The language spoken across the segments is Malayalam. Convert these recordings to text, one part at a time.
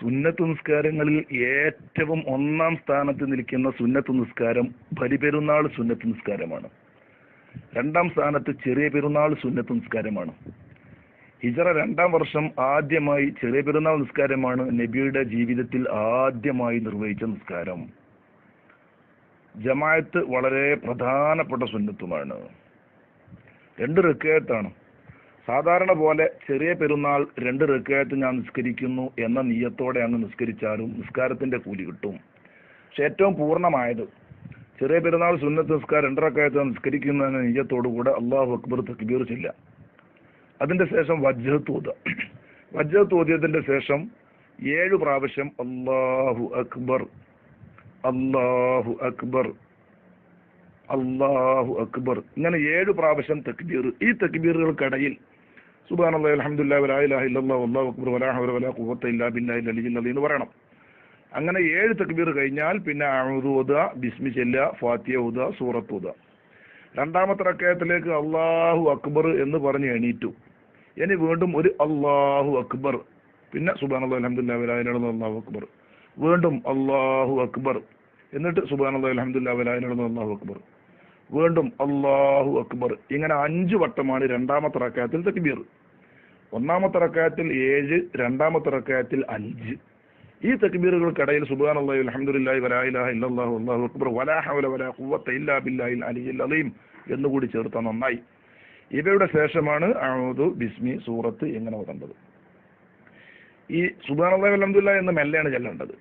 സുന്നത്ത് നിസ്കാരങ്ങളിൽ ഏറ്റവും ഒന്നാം സ്ഥാനത്ത് നിൽക്കുന്ന സുന്നത്ത് നിസ്കാരം ബലിപെരുന്നാൾ സുന്നത്ത് നിസ്കാരമാണ്. രണ്ടാം സ്ഥാനത്ത് ചെറിയ പെരുന്നാൾ സുന്നത്ത് നിസ്കാരമാണ്. ഹിജറ രണ്ടാം വർഷം ആദ്യമായി ചെറിയ പെരുന്നാൾ നിസ്കാരമാണ് നബിയുടെ ജീവിതത്തിൽ ആദ്യമായി നിർവഹിച്ച നിസ്കാരം. ജമായത്ത് വളരെ പ്രധാനപ്പെട്ട സുന്നത്തുമാണ്. രണ്ട് റെക്കയത്താണ്. സാധാരണ പോലെ ചെറിയ പെരുന്നാൾ രണ്ട് റെക്കയത്ത് ഞാൻ നിസ്കരിക്കുന്നു എന്ന നീയത്തോടെ അങ്ങ് നിസ്കരിച്ചാലും നിസ്കാരത്തിന്റെ കൂലി കിട്ടും. പക്ഷെ ഏറ്റവും പൂർണമായത് ചെറിയ പെരുന്നാൾ സുന്നത്ത് നിസ്കാരം രണ്ടരക്കായത്ത് നിസ്കരിക്കുന്നു എന്ന നീയത്തോടു കൂടെ അള്ളാഹു അക്ബർ തക്ബീർ ചില്ല അതിന്റെ ശേഷം വജ്ജത്ത് ഓതുക ശേഷം ഏഴ് പ്രാവശ്യം അള്ളാഹു അക്ബർ അള്ളാഹു അക്ബർ അള്ളാഹു അക്ബർ. ഇങ്ങനെ ഏഴ് പ്രാവശ്യം തക്ബീർ. ഈ തക്ബീറുകൾക്കിടയിൽ സുബാനുള്ള അലഹമുല്ലാ വലാ അല്ലാഹു അക്ബർ വലാ ഹൗല വലാ ഇല്ലാ ബില്ലാഹി എന്ന് പറയണം. അങ്ങനെ ഏഴ് തക്ബീർ കഴിഞ്ഞാൽ പിന്നെ അഴുതു ബിസ്മി ചെല്ല ഫാത്തിയ ഉദ സൂറത്ത് ഉദ രണ്ടാമത്തെ റക്കയത്തിലേക്ക് അള്ളാഹു അക്ബർ എന്ന് പറഞ്ഞ് എണീറ്റു. ഇനി വീണ്ടും ഒരു അള്ളാഹു അക്ബർ. പിന്നെ സുബാനുള്ള അലഹമുല്ലാ വലാ അള്ളാഹു അക്ബർ. വീണ്ടും അള്ളാഹു അക്ബർ. എന്നിട്ട് സുബാനുള്ള അലഹമുല്ലാ വലാ അള്ളാഹു അക്ബർ. വീണ്ടും അള്ളാഹു അക്ബർ. ഇങ്ങനെ അഞ്ചു വട്ടമാണ് രണ്ടാമത്തെ അക്കയത്തിൽ തക്ബീർ. ഒന്നാമത്തെ റക്കായത്തിൽ ഏഴ് രണ്ടാമത്തെ റക്കായത്തിൽ അഞ്ച്. ഈ തക്ബീറുകൾക്കിടയിൽ സുബാൻ അള്ളാഹു അലഹമുല്ലാഹി ഇലാഹ ഇല്ലാഹു അല്ലാഹു അക്ബർ വലാ ഹൗല വലാ ഖുവത ഇല്ലാ ബില്ലാഹിൽ അലിയിൽ അലീം എന്നുകൂടി ചേർത്താൽ നന്നായി. ഇവയുടെ ശേഷമാണ് അഊദു ബിസ്മി സൂറത്ത് എങ്ങനെ ഓതേണ്ടത് ഈ സുബാൻ അള്ളാഹു അലഹമുല്ല എന്ന് മെല്ലെയാണ് ചെല്ലേണ്ടത്.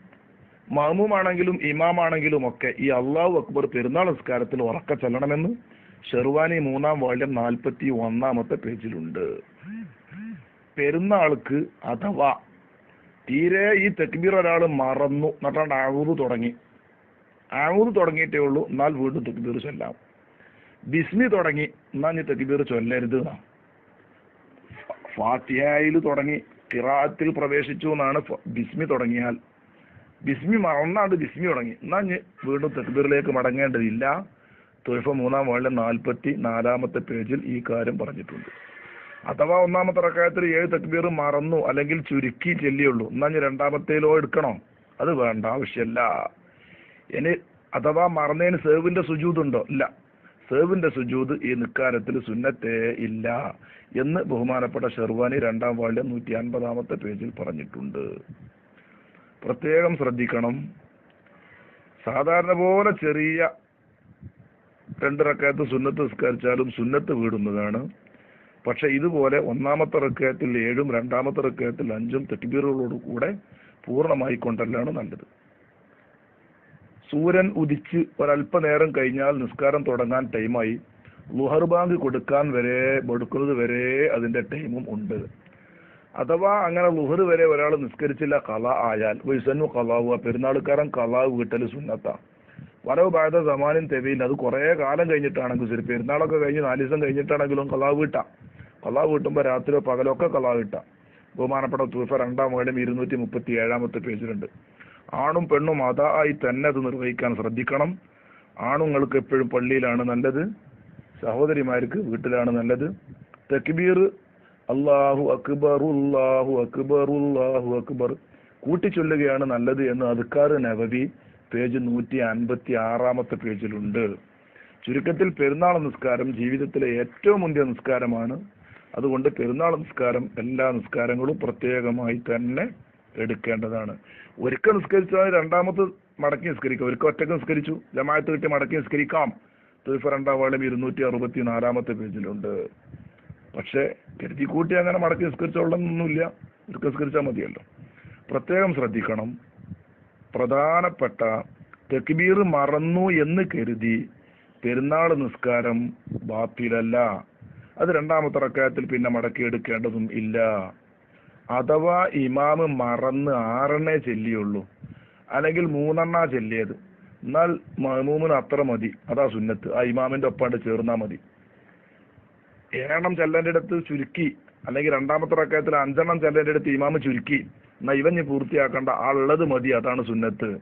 മഹമൂമാണെങ്കിലും ഇമാമാണെങ്കിലും ഒക്കെ ഈ അള്ളാഹു അക്ബർ പെരുന്നാൾ നിസ്കാരത്തിൽ ഉറക്ക ചെല്ലണമെന്ന് ഷെർവാനി മൂന്നാം വാള്യം നാൽപ്പത്തി ഒന്നാമത്തെ പേജിലുണ്ട്. പെരുന്നാൾക്ക് അഥവാ തീരെ ഈ തെക്ബീർ ഒരാൾ മറന്നു എന്നിട്ടാണ് ആവൂത് തുടങ്ങി. ആവൂത് തുടങ്ങിയിട്ടേ ഉള്ളൂ എന്നാൽ വീണ്ടും തെക്ബീർ ചൊല്ലാം. ബിസ്മി തുടങ്ങി എന്നാൽ നീ തെക്ബീർ ചൊല്ലരുത് ഫാത്തിഹയിൽ തുടങ്ങി കിറാത്തിൽ പ്രവേശിച്ചു എന്നാണ് ബിസ്മി തുടങ്ങിയാൽ. ബിസ്മി മറന്നാണ്ട് ബിസ്മി തുടങ്ങി. എന്നാ വീണ്ടും തെക്ബീറിലേക്ക് മടങ്ങേണ്ടതില്ല. തൊഴിഫ മൂന്നാം വാളിലെ നാൽപ്പത്തി നാലാമത്തെ പേജിൽ ഈ കാര്യം പറഞ്ഞിട്ടുണ്ട്. അഥവാ ഒന്നാമത്തെ റക്കായത്തിൽ ഏഴ് തക്ബീർ മറന്നു അല്ലെങ്കിൽ ചുരുക്കി ചെല്ലിയുള്ളൂ. എന്നാ ഞാൻ രണ്ടാമത്തേലോ എടുക്കണോ. അത് വേണ്ട ആവശ്യമല്ല. ഇനി അഥവാ മറന്നതിന് സേവിന്റെ സുജൂതുണ്ടോ ഇല്ല. സേവിന്റെ സുജൂത് ഈ നിക്കാരത്തിൽ സുന്നത്തേ ഇല്ല എന്ന് ബഹുമാനപ്പെട്ട ഷെർവാനി രണ്ടാം വാളിലെ നൂറ്റി അൻപതാമത്തെ പേജിൽ പറഞ്ഞിട്ടുണ്ട്. പ്രത്യേകം ശ്രദ്ധിക്കണം. സാധാരണ പോലെ ചെറിയ രണ്ട് റക്കയത്ത് സുന്നത്ത് നിസ്കരിച്ചാലും സുന്നത്ത് വീടുന്നതാണ്. പക്ഷെ ഇതുപോലെ ഒന്നാമത്തെ റക്കയത്തിൽ ഏഴും രണ്ടാമത്തെ റക്കയത്തിൽ അഞ്ചും തെറ്റിബീറുകളോട് കൂടെ പൂർണമായി കൊണ്ടല്ലാണ് നല്ലത്. സൂര്യൻ ഉദിച്ച് ഒരല്പനേരം കഴിഞ്ഞാൽ നിസ്കാരം തുടങ്ങാൻ ടൈമായി. ലുഹർ ബാങ്ക് കൊടുക്കാൻ വരെ കൊടുക്കുന്നത് വരെ അതിന്റെ ടൈമും ഉണ്ട്. അഥവാ അങ്ങനെ ലുഹർ വരെ ഒരാൾ നിസ്കരിച്ചില്ല കല ആയാൽ വൈസന്നു കലാവുക പെരുന്നാൾക്കാരൻ കലാവ് കിട്ടൽ സുന്നത്ത. വരവ് ബാധ സമാനം തെവയിൽ അത് കുറേ കാലം കഴിഞ്ഞിട്ടാണെങ്കിൽ ശരി പെരുന്നാളൊക്കെ കഴിഞ്ഞ് നാല് ദിവസം കഴിഞ്ഞിട്ടാണെങ്കിലും കലാവ് വീട്ടാം. കലാവ് കിട്ടുമ്പോൾ രാത്രിയോ പകലോ ഒക്കെ കള്ളാവ് കിട്ടാം ബഹുമാനപ്പെട്ട തൂഫ രണ്ടാം വേടം ഇരുന്നൂറ്റി മുപ്പത്തി ഏഴാമത്തെ പേജിലുണ്ട്. ആണും പെണ്ണും അതായി തന്നെ അത് നിർവഹിക്കാൻ ശ്രദ്ധിക്കണം. ആണുങ്ങൾക്ക് എപ്പോഴും പള്ളിയിലാണ് നല്ലത്. സഹോദരിമാർക്ക് വീട്ടിലാണ് നല്ലത്. തക്ബീർ അള്ളാഹു അക്ബർ ഉള്ളാഹു അക്ബർ ഉള്ളാഹു അക്ബർ. കൂട്ടിച്ചൊല്ലുകയാണ് നല്ലത് എന്ന് അദ്ക്കാർ നവവി പേജ് നൂറ്റി അൻപത്തി ആറാമത്തെ പേജിലുണ്ട്. ചുരുക്കത്തിൽ പെരുന്നാൾ നിസ്കാരം ജീവിതത്തിലെ ഏറ്റവും മുന്തിയ നിസ്കാരമാണ്. അതുകൊണ്ട് പെരുന്നാൾ നിസ്കാരം എല്ലാ നിസ്കാരങ്ങളും പ്രത്യേകമായി തന്നെ എടുക്കേണ്ടതാണ്. ഒരിക്കൽ നിസ്കരിച്ചാൽ രണ്ടാമത് മടക്കി നിസ്കരിക്കാം. ഒരിക്കൽ ഒറ്റയ്ക്ക് നിസ്കരിച്ചു. ജമാഅത്ത് കിട്ടി മടക്കി നിസ്കരിക്കാം. തീർഫ രണ്ടാം വാളം ഇരുന്നൂറ്റി അറുപത്തി നാലാമത്തെ പേജിലുണ്ട്. പക്ഷേ കരുതി കൂട്ടി അങ്ങനെ മടക്കി നിസ്കരിച്ചോളണമെന്നൊന്നുമില്ല. ഒരിക്കൽ നിസ്കരിച്ചാൽ മതിയല്ലോ. പ്രത്യേകം ശ്രദ്ധിക്കണം. പ്രധാനപ്പെട്ട തെക്ബീർ മറന്നു എന്ന് കരുതി പെരുന്നാൾ നിസ്കാരം ബാത്തിലല്ല. അത് രണ്ടാമത്തെ റക്കായത്തിൽ പിന്നെ മടക്കി എടുക്കേണ്ടതും ഇല്ല. അഥവാ ഇമാമ് മറന്ന് ആറെണ്ണേ ചെല്ലിയുള്ളൂ. അല്ലെങ്കിൽ മൂന്നെണ്ണ ചെല്ലിയത്. എന്നാൽ മഹമൂമിന് അത്ര മതി. അതാ സുന്നത്ത്. ആ ഇമാമിന്റെ ഒപ്പാണ്ട് ചേർന്നാ മതി. ഏഴെണ്ണം ചെല്ലേണ്ട അടുത്ത് ചുരുക്കി. അല്ലെങ്കിൽ രണ്ടാമത്തെ റക്കായത്തിൽ അഞ്ചെണ്ണം ചെല്ലേണ്ട അടുത്ത് ഇമാമ് ചുരുക്കി. എന്നാ ഇവഞ്ഞ് പൂർത്തിയാക്കേണ്ട ആളുള്ളത് മതി. അതാണ് സുന്നത്ത്.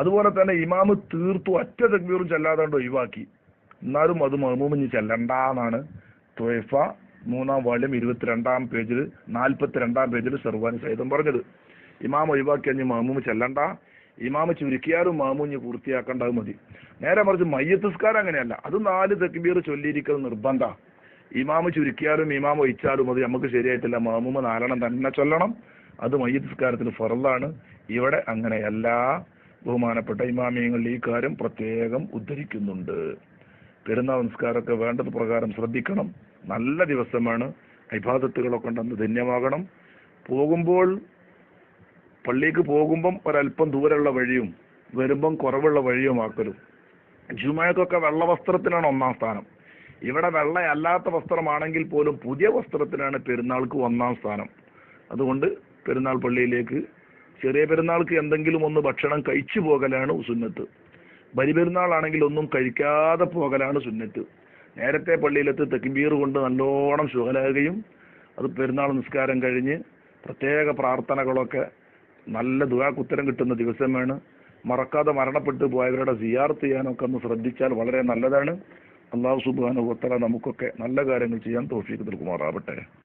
അതുപോലെ തന്നെ ഇമാമ് തീർത്തു ഒറ്റ തക്ബീറും ചെല്ലാതെ ഒഴിവാക്കി. എന്നാലും അത് മഹമൂമിഞ്ഞ് ചെല്ലണ്ടെന്നാണ് ത്വയ്ഫ മൂന്നാം വാല്യം ഇരുപത്തിരണ്ടാം പേജിൽ നാൽപ്പത്തിരണ്ടാം പേജിൽ സർവാനി സഹിതം പറഞ്ഞത്. ഇമാം ഒഴിവാക്കി കഴിഞ്ഞ് മാമൂമ് ചെല്ലണ്ട. ഇമാമ് ചുരുക്കിയാലും മാമൂഞ്ഞ് പൂർത്തിയാക്കേണ്ടത് മതി. നേരെ മറിച്ച് മയ്യത്തുസ്കാരം അങ്ങനെയല്ല. അത് നാല് തെക്കുബീർ ചൊല്ലിയിരിക്കുന്നത് നിർബന്ധ. ഇമാമ് ചുരുക്കിയാലും ഇമാം ഒഴിച്ചാലും അത് നമുക്ക് ശരിയായിട്ടില്ല. മാമൂമ നാലെണ്ണം തന്നെ ചൊല്ലണം. അത് മയ്യത്തുസ്കാരത്തിന് ഫറലാണ്. ഇവിടെ അങ്ങനെ അങ്ങനെയല്ല. ബഹുമാനപ്പെട്ട ഇമാമിയങ്ങൾ ഈ കാര്യം പ്രത്യേകം ഉദ്ധരിക്കുന്നുണ്ട്. പെരുന്നാൾ നമസ്കാരമൊക്കെ വേണ്ടത് പ്രകാരം ശ്രദ്ധിക്കണം. നല്ല ദിവസമാണ്. ഇബാദത്തുകളൊക്കെ ഉണ്ടെന്ന് ധന്യമാകണം. പോകുമ്പോൾ പള്ളിക്ക് പോകുമ്പം ഒരല്പം ദൂരമുള്ള വഴിയും വരുമ്പം കുറവുള്ള വഴിയും ആക്കലും. ജുമയക്കൊക്കെ വെള്ള വസ്ത്രത്തിനാണ് ഒന്നാം സ്ഥാനം. ഇവിടെ വെള്ളയല്ലാത്ത വസ്ത്രമാണെങ്കിൽ പോലും പുതിയ വസ്ത്രത്തിനാണ് പെരുന്നാൾക്ക് ഒന്നാം സ്ഥാനം. അതുകൊണ്ട് പെരുന്നാൾ പള്ളിയിലേക്ക് ചെറിയ പെരുന്നാൾക്ക് എന്തെങ്കിലും ഒന്ന് ഭക്ഷണം കഴിച്ചു പോകലാണ് സുന്നത്ത്. ബലിപെരുന്നാളാണെങ്കിൽ ഒന്നും കഴിക്കാതെ പോകലാണ് സുന്നത്ത്. നേരത്തെ പള്ളിയിലെത്തി തെക്കിമ്പീർ കൊണ്ട് നല്ലോണം ശുഹലാകുകയും അത് പെരുന്നാൾ നിസ്കാരം കഴിഞ്ഞ് പ്രത്യേക പ്രാർത്ഥനകളൊക്കെ നല്ല ദുരാക്കുത്തരം കിട്ടുന്ന ദിവസമാണ്. മറക്കാതെ മരണപ്പെട്ടു പോയവരുടെ സിയാർത്ത് ചെയ്യാനൊക്കെ ഒന്ന് ശ്രദ്ധിച്ചാൽ വളരെ നല്ലതാണ്. അള്ളാഹു സുബാനുഭവത്തല നമുക്കൊക്കെ നല്ല കാര്യങ്ങൾ ചെയ്യാൻ തോഫീക്ക് നൽകുമാറാവട്ടെ